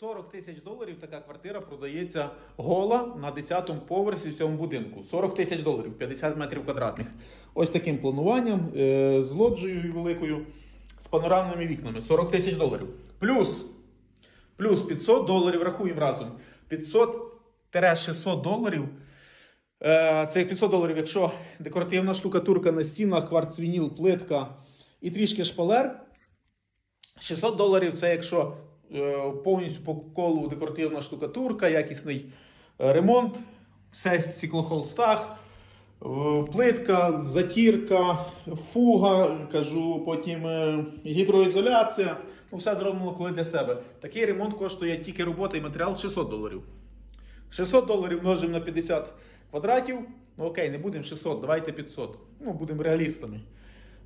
40 тисяч доларів така квартира продається гола на 10-му поверсі в цьому будинку. 40 тисяч доларів, 50 метрів квадратних. Ось таким плануванням, е, з лоджією великою, з панорамними вікнами. 40 тисяч доларів. Плюс, плюс 500 доларів, рахуємо разом. 500-600 доларів. Е, Це 500 доларів, якщо декоративна штукатурка на стінах, кварцвініл, плитка і трішки шпалер. 600 доларів це якщо повністю по колу декоративна штукатурка, якісний е, ремонт, все в стеклохолстах, е, плитка, затірка, фуга, кажу, потім е, гідроізоляція. Ну, все зроблено коли для себе. Такий ремонт коштує тільки робота і матеріал 600 доларів. 600 доларів множимо на 50 квадратів. Ну окей, не будемо 600, давайте 500. Ну, будемо реалістами.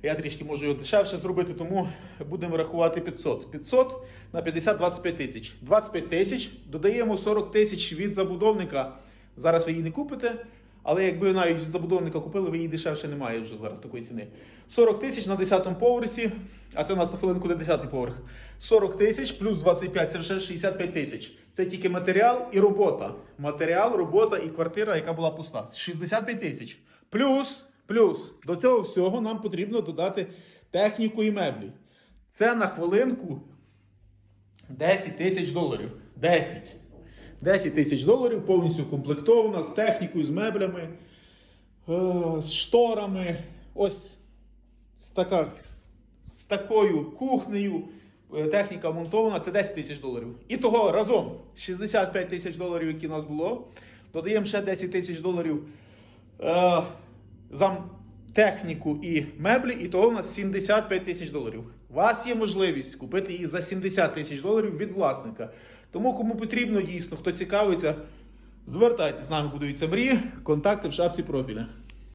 Я трішки можу його дешевше зробити, тому будемо рахувати 500. 500 на 50 25 тисяч. 25 тисяч, додаємо 40 тисяч від забудовника. Зараз ви її не купите, але якби навіть забудовника купили, ви її дешевше немає вже зараз такої ціни. 40 тисяч на 10 поверсі, а це у нас на хвилинку де 10 поверх. 40 тисяч плюс 25 це вже 65 тисяч. Це тільки матеріал і робота. Матеріал, робота і квартира, яка була пуста. 65 тисяч. Плюс, плюс до цього всього нам потрібно додати техніку і меблі. Це на хвилинку 10 тисяч доларів. 10. 10 тисяч доларів повністю комплектована з технікою, з меблями, е, з шторами. Ось з, така, з такою кухнею. е, Техніка монтована, це 10 тисяч доларів. І того разом 65 тисяч доларів, які у нас було. Додаємо ще 10 тисяч доларів е, за техніку і меблі, і того у нас 75 тисяч доларів. У вас є можливість купити її за 70 тисяч доларів від власника. Тому, кому потрібно дійсно, хто цікавиться, звертайтесь, з нами будуються мрії, контакти в шапці профіля.